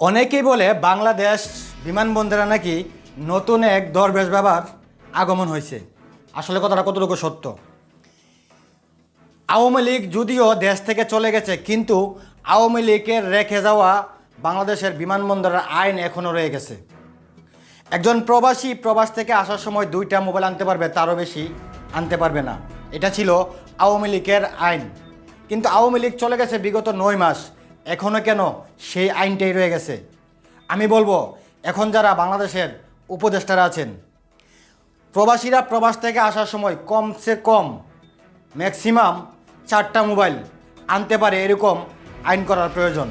অনেকেই বলে বাংলাদেশ বিমানবন্দরে নাকি নতুন এক দরবেশ বাবার আগমন হয়েছে। আসলে কথাটা কতটুকু সত্য? আওয়ামী লীগ যদিও দেশ থেকে চলে গেছে, কিন্তু আওয়ামী লীগের রেখে যাওয়া বাংলাদেশের বিমানবন্দরের আইন এখনও রয়ে গেছে। একজন প্রবাসী প্রবাস থেকে আসার সময় দুইটা মোবাইল আনতে পারবে, তারও বেশি আনতে পারবে না। এটা ছিল আওয়ামী লীগের আইন। কিন্তু আওয়ামী লীগ চলে গেছে বিগত নয় মাস। এখনও কেন সেই আইনটাই রয়ে গেছে? আমি বলব, এখন যারা বাংলাদেশের উপদেষ্টারা আছেন, প্রবাসীরা প্রবাস থেকে আসার সময় কমসে কম ম্যাক্সিমাম চারটা মোবাইল আনতে পারে এরকম আইন করার প্রয়োজন।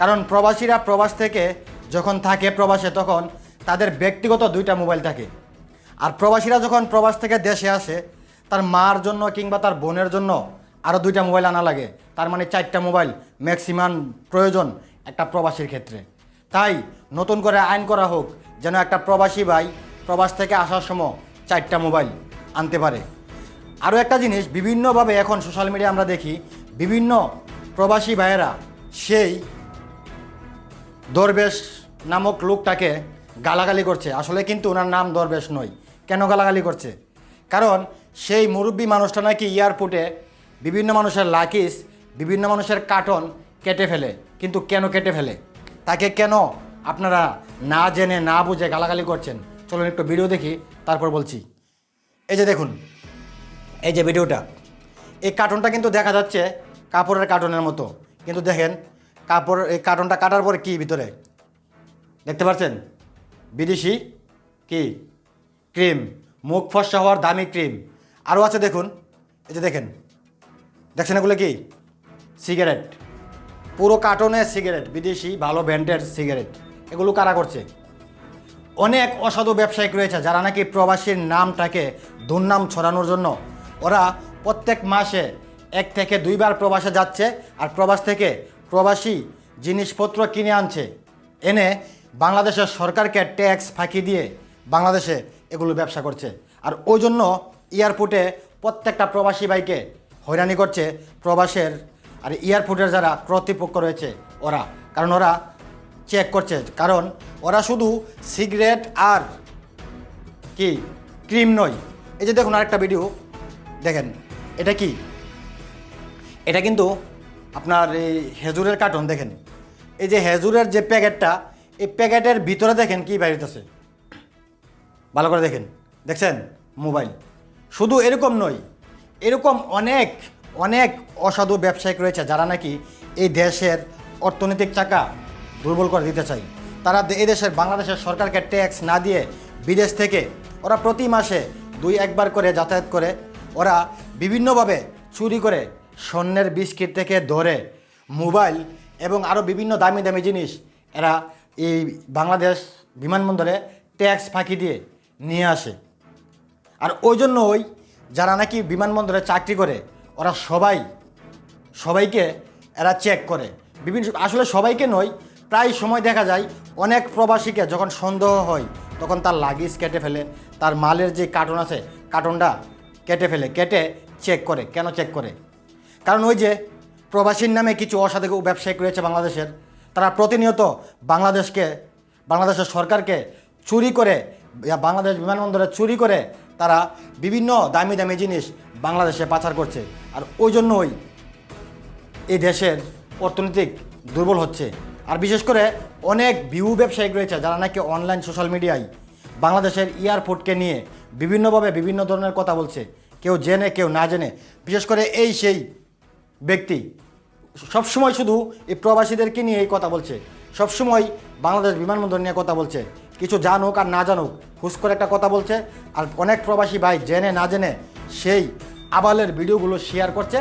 কারণ প্রবাসীরা প্রবাস থেকে যখন থাকে প্রবাসে, তখন তাদের ব্যক্তিগত দুইটা মোবাইল থাকে। আর প্রবাসীরা যখন প্রবাস থেকে দেশে আসে, তার মার জন্য কিংবা তার বোনের জন্য আরও দুইটা মোবাইল আনা লাগে। তার মানে চারটা মোবাইল ম্যাক্সিমাম প্রয়োজন একটা প্রবাসীর ক্ষেত্রে। তাই নতুন করে আইন করা হোক, যেন একটা প্রবাসী ভাই প্রবাস থেকে আসার সময় চারটা মোবাইল আনতে পারে। আরও একটা জিনিস, বিভিন্নভাবে এখন সোশ্যাল মিডিয়া আমরা দেখি, বিভিন্ন প্রবাসী ভাইয়েরা সেই দরবেশ নামক লোকটাকে গালাগালি করছে। আসলে কিন্তু ওনার নাম দরবেশ নয়। কেন গালাগালি করছে? কারণ সেই মুরব্বী মানুষটা নাকি এয়ারপোর্টে বিভিন্ন মানুষের লাকিস, বিভিন্ন মানুষের কার্টন কেটে ফেলে। কিন্তু কেন কেটে ফেলে? তাকে কেন আপনারা না জেনে, না বুঝে গালাগালি করছেন? চলুন একটু ভিডিও দেখি, তারপর বলছি। এই যে দেখুন, এই যে ভিডিওটা। এই কার্টনটা কিন্তু দেখা যাচ্ছে কাপড়ের কার্টনের মতো। কিন্তু দেখেন, কাপড়, এই কার্টনটা কাটার পরে কী ভিতরে? দেখতে পাচ্ছেন? বিদেশি কি? ক্রিম। মুখ ফসা হওয়ার দামি ক্রিম। আরও আছে দেখুন, এই যে দেখেন। দেখছেন এগুলো কি? সিগারেট। পুরো কার্টনে সিগারেট, বিদেশি, ভালো ব্র্যান্ডের সিগারেট। এগুলো কারা করছে? অনেক অসাধু ব্যবসায়িক রয়েছে যারা নাকি প্রবাসীর নামটাকে দুর্নাম ছড়ানোর জন্য। ওরা প্রত্যেক মাসে এক থেকে দুইবার প্রবাসে যাচ্ছে আর প্রবাস থেকে প্রবাসী জিনিসপত্র কিনে আনছে। এনে বাংলাদেশের সরকারকে ট্যাক্স ফাঁকি দিয়ে বাংলাদেশে এগুলো ব্যবসা করছে। আর ওই জন্য এয়ারপোর্টে প্রত্যেকটা প্রবাসী ভাইকে হয়রানি করছে প্রবাসের আর এয়ারপোর্টের যারা কর্তৃপক্ষ রয়েছে, ওরা। কারণ ওরা চেক করছে। কারণ ওরা শুধু সিগারেট আর কি, ক্রিম নয়। এই যে দেখুন আরেকটা ভিডিও দেখেন, এটা কি? এটা কিন্তু আপনার এই হেজুরের কার্টন দেখেন। এই যে হেজুরের যে প্যাকেটটা, এই প্যাকেটের ভিতরে দেখেন কি বাইরেতেছে ভালো করে দেখেন। দেখছেন? মোবাইল। শুধু এরকম নয় এরকম অনেক অনেক অসাধু ব্যবসায়িক রয়েছে যারা নাকি এই দেশের অর্থনৈতিক চাকা দুর্বল করে দিতে চায়। তারা এই দেশের বাংলাদেশের সরকারকে ট্যাক্স না দিয়ে বিদেশ থেকে ওরা প্রতি মাসে দুই একবার করে যাতায়াত করে। ওরা বিভিন্নভাবে চুরি করে স্বর্ণের বিস্কিট থেকে ধরে মোবাইল এবং আরও বিভিন্ন দামি দামি জিনিস এরা এই বাংলাদেশ বিমানবন্দরে ট্যাক্স ফাঁকি দিয়ে নিয়ে আসে। আর ওই জন্য ওই যারা নাকি বিমানবন্দরে চাকরি করে, ওরা সবাই, সবাইকে এরা চেক করে। বিভিন্ন আসলে সবাইকে নয়, প্রায় সময় দেখা যায় অনেক প্রবাসীকে যখন সন্দেহ হয়, তখন তার লাগেজ কেটে ফেলে, তার মালের যে কার্টন আছে কার্টনটা কেটে ফেলে, কেটে চেক করে। কেন চেক করে? কারণ ওই যে প্রবাসীর নামে কিছু অসাধু ব্যবসায়িক রয়েছে বাংলাদেশের, তারা প্রতিনিয়ত বাংলাদেশকে, বাংলাদেশের সরকারকে চুরি করে বাংলাদেশ বিমানবন্দরে চুরি করে তারা বিভিন্ন দামি দামি জিনিস বাংলাদেশে পাচার করছে। আর ওই জন্যই এই দেশের অর্থনৈতিক দুর্বল হচ্ছে। আর বিশেষ করে অনেক ভিউ ব্যবসায়িক রয়েছে যারা নাকি অনলাইন সোশ্যাল মিডিয়ায় বাংলাদেশের এয়ারপোর্টকে নিয়ে বিভিন্নভাবে বিভিন্ন ধরনের কথা বলছে। কেউ জেনে, কেউ না জেনে। বিশেষ করে এই সেই ব্যক্তি সবসময় শুধু এই প্রবাসীদেরকে নিয়ে এই কথা বলছে। সবসময় বাংলাদেশ বিমানবন্দর নিয়ে কথা বলছে। কিছু জানুক আর না জানুক, হুস করে একটা কথা বলছে আর অনেক প্রবাসী ভাই জেনে না জেনে সেই আবালের ভিডিওগুলো শেয়ার করছে,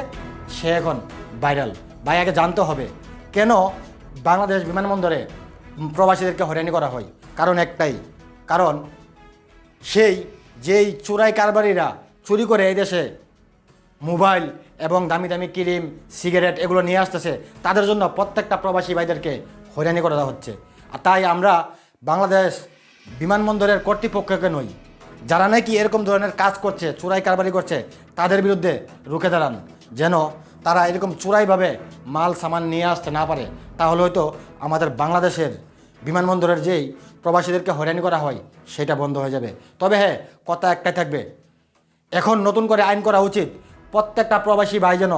সে এখন ভাইরাল ভাই, আগে জানতে হবে কেন বাংলাদেশ বিমানবন্দরে প্রবাসীদেরকে হয়রানি করা হয়। কারণ একটাই, কারণ সেই যেই চোরাই কারবারিরা চুরি করে এই দেশে মোবাইল এবং দামি দামি ক্রিম, সিগারেট এগুলো নিয়ে আসতেছে, তাদের জন্য প্রত্যেকটা প্রবাসী ভাইদেরকে হয়রানি করা হচ্ছে। আর তাই আমরা বাংলাদেশ বিমানবন্দরের কর্তৃপক্ষকে নই, যারা নাকি এরকম ধরনের কাজ করছে, চোরাই কারবারি করছে, তাদের বিরুদ্ধে রুখে দাঁড়ান। যেন তারা এরকম চোরাইভাবে মাল, সামান নিয়ে আসতে না পারে, তাহলে হয়তো আমাদের বাংলাদেশের বিমানবন্দরের যেই প্রবাসীদেরকে হয়রানি করা হয়, সেটা বন্ধ হয়ে যাবে। তবে হ্যাঁ কথা একটাই থাকবে, এখন নতুন করে আইন করা উচিত, প্রত্যেকটা প্রবাসী ভাই যেন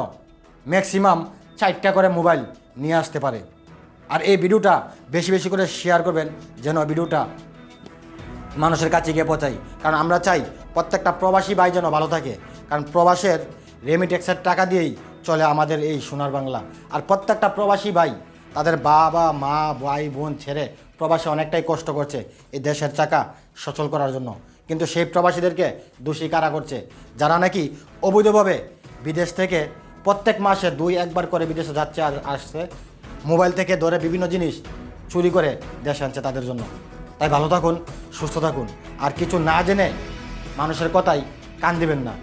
ম্যাক্সিমাম চারটা করে মোবাইল নিয়ে আসতে পারে। আর এই ভিডিওটা বেশি বেশি করে শেয়ার করবেন, যেন ভিডিওটা মানুষের কাছে গিয়ে পৌঁছাই কারণ আমরা চাই প্রত্যেকটা প্রবাসী ভাই যেন ভালো থাকে। কারণ প্রবাসের রেমিটেক্সের টাকা দিয়েই চলে আমাদের এই সোনার বাংলা। আর প্রত্যেকটা প্রবাসী ভাই তাদের বাবা, মা, ভাই, বোন ছেড়ে প্রবাসে অনেকটাই কষ্ট করছে এই দেশের চাকা সচল করার জন্য। কিন্তু সেই প্রবাসীদেরকে দোষী কারা করছে? যারা নাকি অবৈধভাবে বিদেশ থেকে প্রত্যেক মাসে দুই একবার করে বিদেশে যাচ্ছে আর আসছে মোবাইল থেকে ধরে বিভিন্ন জিনিস চুরি করে দেশে আনছে তাদের জন্য। তাই ভালো থাকুন, সুস্থ থাকুন। আর কিছু না জেনে মানুষের কথাই কান দিবেন না।